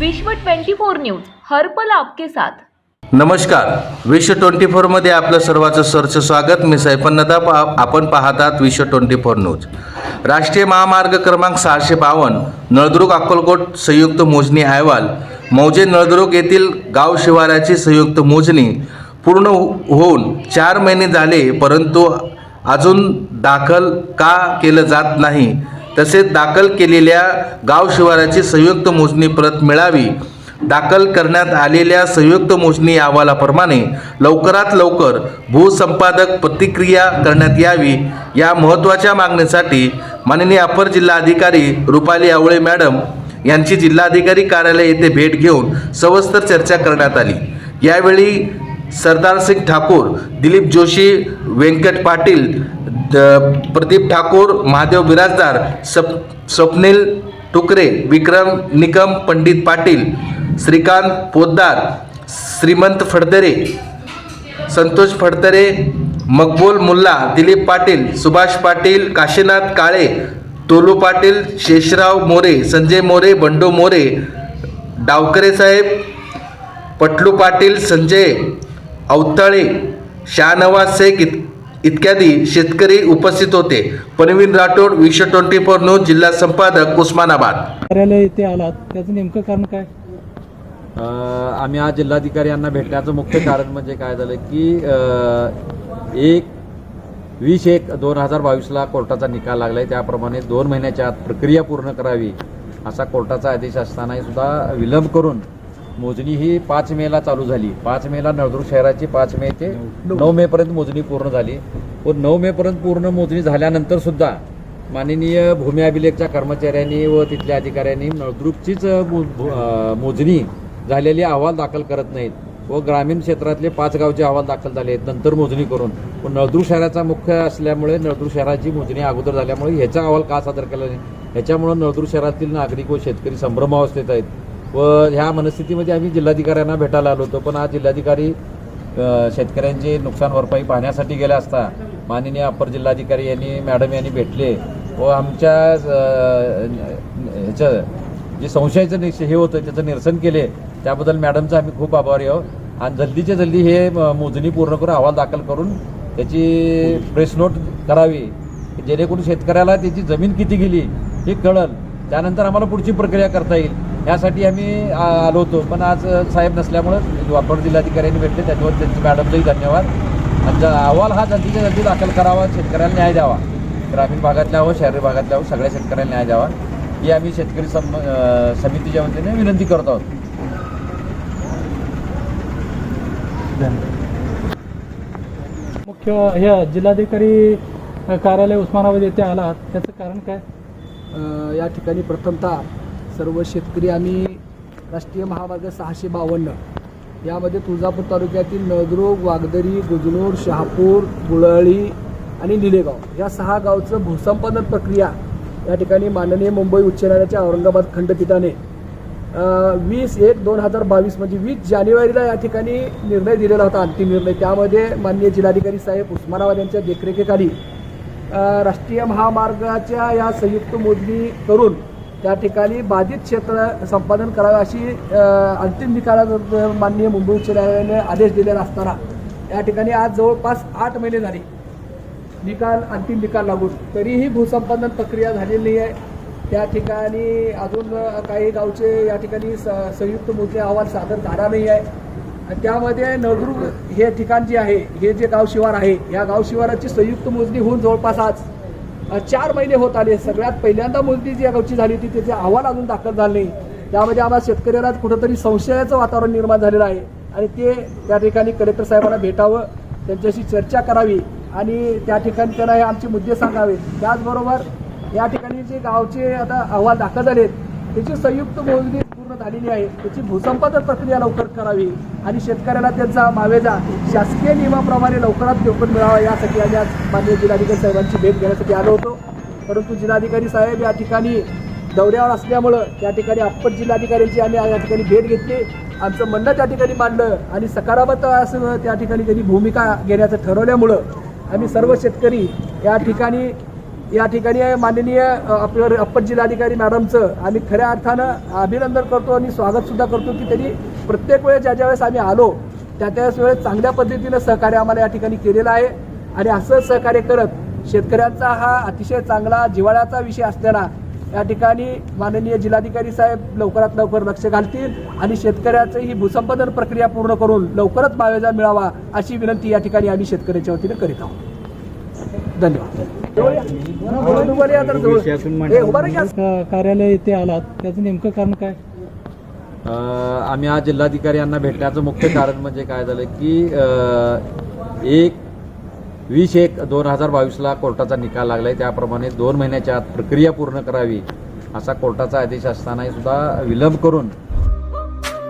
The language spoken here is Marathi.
विश्व 24 न्यूज हरपल आपके साथ. नमस्कार. विश्व ट्वेंटी फोरमध्ये आपलं सर्वांचं सरच स्वागत. मी सैफन नदा आ- आपण पाहतात विश्व ट्वेंटी फोर न्यूज. राष्ट्रीय महामार्ग क्रमांक सहाशे बावन्न नळदुर्ग अक्कलकोट संयुक्त मोजणी अहवाल. मौजे नळदुर्ग येथील गाव शिवाराची संयुक्त मोजणी पूर्ण हो- होऊन चार महिने झाले परंतु अजून दाखल का केलं जात नाही? तसेच दाखल केलेल्या गाव शिवाराची संयुक्त मोजणी प्रत मिळावी. दाखल करण्यात आलेल्या संयुक्त मोजणी अहवालाप्रमाणे लवकरात लवकर भूसंपादक प्रतिक्रिया करण्यात यावी. या महत्त्वाच्या मागणीसाठी माननीय अपर जिल्हाधिकारी रुपाली आवळे मॅडम यांची जिल्हाधिकारी कार्यालय येथे भेट घेऊन सविस्तर चर्चा करण्यात आली. यावेळी सरदार सिंग ठाकूर दिलीप जोशी व्यंकट पाटील प्रदीप ठाकूर महादेव बिराजदार सप स्वप्नील टुकरे विक्रम निकम पंडित पाटील श्रीकांत पोद्दार श्रीमंत फडतरे संतोष फडतरे मकबूल मुल्ला दिलीप पाटील सुभाष पाटील काशीनाथ काळे तोलू पाटील शेषराव मोरे संजय मोरे बंडू मोरे डावकरे साहेब पटलू पाटील संजय अवताळे शाहनवाज शेख इत इत्यादी शेतकरी उपस्थित होते. परवीन राठोड विश्व ट्वेंटी फोर न्यूज जिल्हा संपादक उस्मानाबाद. कार्यालय इथे आलात. त्याचं नेमकं कारण काय? अ, आम्ही आज जिल्हाधिकारी यांना भेटण्याचं मुख्य कारण म्हणजे काय झालं की एक वीस एक दोन हजार बावीसला कोर्टाचा निकाल लागलाय. त्याप्रमाणे दोन महिन्याच्या आत प्रक्रिया पूर्ण करावी असा कोर्टाचा आदेश असतानाही सुद्धा विलंब करून मोजणी ही पाच मेला चालू झाली. पाच मेला नळदुर्ग शहराची पाच मे ते नऊ मे पर्यंत मोजणी पूर्ण झाली. व नऊ मे पर्यंत पूर्ण मोजणी झाल्यानंतर सुद्धा माननीय भूमी अभिलेखच्या कर्मचाऱ्यांनी व तिथल्या अधिकाऱ्यांनी नळदुर्गचीच मोजणी झालेली अहवाल दाखल करत नाहीत. व ग्रामीण क्षेत्रातले पाच गावचे अहवाल दाखल झाले आहेत नंतर मोजणी करून. व नळदुर्ग शहराचा मुख्य असल्यामुळे नळदुर्ग शहराची मोजणी अगोदर झाल्यामुळे ह्याचा अहवाल का सादर केला नाही? ह्याच्यामुळे नळदुर्ग शहरातील नागरिक व शेतकरी संभ्रमावस्थेत आहेत. व ह्या मनस्थितीमध्ये आम्ही जिल्हाधिकाऱ्यांना भेटायला आलो होतो. पण आज जिल्हाधिकारी शेतकऱ्यांची नुकसान भरपाई पाहण्यासाठी गेले असता माननीय अप्पर जिल्हाधिकारी यांनी मॅडम यांनी भेटले व आमच्या ह्याचं जे संशयाचं निश हे होतं त्याचं निरसन केले. त्याबद्दल मॅडमचं आम्ही खूप आभारी आहोत. आणि जल्दीच्या जल्दी हे म- मोजणी पूर्ण करून अहवाल दाखल करून त्याची प्रेस नोट करावी जेणेकरून शेतकऱ्याला त्याची जमीन किती गेली हे कळल. त्यानंतर आम्हाला पुढची प्रक्रिया करता येईल. यासाठी आम्ही आ, आलो होतो. पण आज साहेब नसल्यामुळं वापर जिल्हाधिकाऱ्यांनी भेटले त्याच्यावर त्यांचे मॅडमचंही धन्यवाद. आणि ज- अहवाल हा जल्दीच्या जल्दी दाखल करावा शेतकऱ्याला न्याय द्यावा. ग्रामीण भागातल्या व शहरी भागातल्या व सगळ्या शेतकऱ्यांना न्याय द्यावा. ही आम्ही शेतकरी सम समितीच्या वतीने विनंती करत आहोत. मुख्य हे जिल्हाधिकारी कार्यालय उस्मानाबाद येथे आलात त्याचं कारण काय? या ठिकाणी प्रथमतः सर्व शेतकरी आम्ही राष्ट्रीय महामार्ग सहाशे बावन्न यामध्ये तुळजापूर तालुक्यातील नळदुर्ग वागदरी गुजनूर शहापूर गुळळी आणि निलेगाव या सहा गावचं भूसंपादन प्रक्रिया या ठिकाणी माननीय मुंबई उच्च न्यायालयाच्या औरंगाबाद खंडपीठाने वीस एक दोन हजार बावीस म्हणजे वीस जानेवारीला या ठिकाणी निर्णय दिलेला होता अंतिम निर्णय. त्यामध्ये माननीय जिल्हाधिकारी साहेब उस्मानाबाद यांच्या देखरेखीखाली राष्ट्रीय महामार्गाच्या या संयुक्त मोजणी करून त्या ठिकाणी बाधित क्षेत्र संपादन करावे अशी अंतिम निकालात माननीय मुंबई उच्च न्यायालयाने आदेश दिलेला असताना या ठिकाणी आज जवळपास आठ महिने झाले. निकाल अंतिम निकाल लागून. तरीही भूसंपादन प्रक्रिया झालेली नाही आहे. त्या ठिकाणी अजून काही गावचे या ठिकाणी स संयुक्त मोजणी अहवाल सादर झाला नाही आहे. त्यामध्ये नळदुर्ग हे ठिकाण जे आहे हे जे गाव शिवार आहे या गाव शिवाराची संयुक्त मोजणी होऊन जवळपास आज चार महिने होत आले. सगळ्यात पहिल्यांदा मुलगी जी या गावची झाली होती त्याचे अहवाल अजून दाखल झाले नाही. त्यामध्ये आम्हाला शेतकऱ्याला कुठंतरी संशयाचं वातावरण निर्माण झालेलं आहे. आणि ते त्या ठिकाणी कलेक्टर साहेबांना भेटावं त्यांच्याशी चर्चा करावी आणि त्या ठिकाणी त्यांना हे आमचे मुद्दे सांगावे. त्याचबरोबर या ठिकाणी जे गावचे आता अहवाल दाखल झाले त्याची संयुक्त मोजणी करण्यात आलेली आहे. त्याची भूसंपादन प्रक्रिया लवकर करावी आणि शेतकऱ्याला त्यांचा मावेजा शासकीय नियमाप्रमाणे लवकरात लवकर मिळावा यासाठी आम्ही आज माननीय जिल्हाधिकारी साहेबांची भेट घेण्यासाठी आलो होतो. परंतु जिल्हाधिकारी साहेब या ठिकाणी दौऱ्यावर असल्यामुळं त्या ठिकाणी अप्पर जिल्हाधिकाऱ्यांची आम्ही या ठिकाणी भेट घेतली. आमचं म्हणणं त्या ठिकाणी मांडलं आणि सकारात्मक असं त्या ठिकाणी त्यांनी भूमिका घेण्याचं ठरवल्यामुळं आम्ही सर्व शेतकरी या ठिकाणी या ठिकाणी माननीय अ, आपलं अप्पर जिल्हाधिकारी मॅडमचं आम्ही खऱ्या अर्थानं अभिनंदन करतो आणि स्वागतसुद्धा करतो की त्यांनी प्रत्येक वेळेस ज्या ज्या वेळेस आम्ही आलो त्या त्यावेळेस वेळेस चांगल्या पद्धतीनं सहकार्य आम्हाला या ठिकाणी केलेलं आहे. आणि असं सहकार्य करत शेतकऱ्यांचा हा अतिशय चांगला जिव्हाळ्याचा विषय असलेला या ठिकाणी माननीय जिल्हाधिकारी साहेब लवकरात लवकर लक्ष घालतील आणि शेतकऱ्याचं ही भूसंपादन प्रक्रिया पूर्ण करून लवकरच मावेजा मिळावा अशी विनंती या ठिकाणी आम्ही शेतकऱ्याच्या वतीने करीत आहोत. धन्यवाद. कार्यालय येथे आलात. त्याचं नेमकं कारण काय? अ, आम्ही आज जिल्हाधिकारी यांना भेटण्याचं मुख्य कारण म्हणजे काय झालं की एक वीस एक दोन हजार बावीसला कोर्टाचा निकाल लागलाय. त्याप्रमाणे दोन महिन्याच्या आत प्रक्रिया पूर्ण करावी असा कोर्टाचा आदेश असतानाही सुद्धा विलंब करून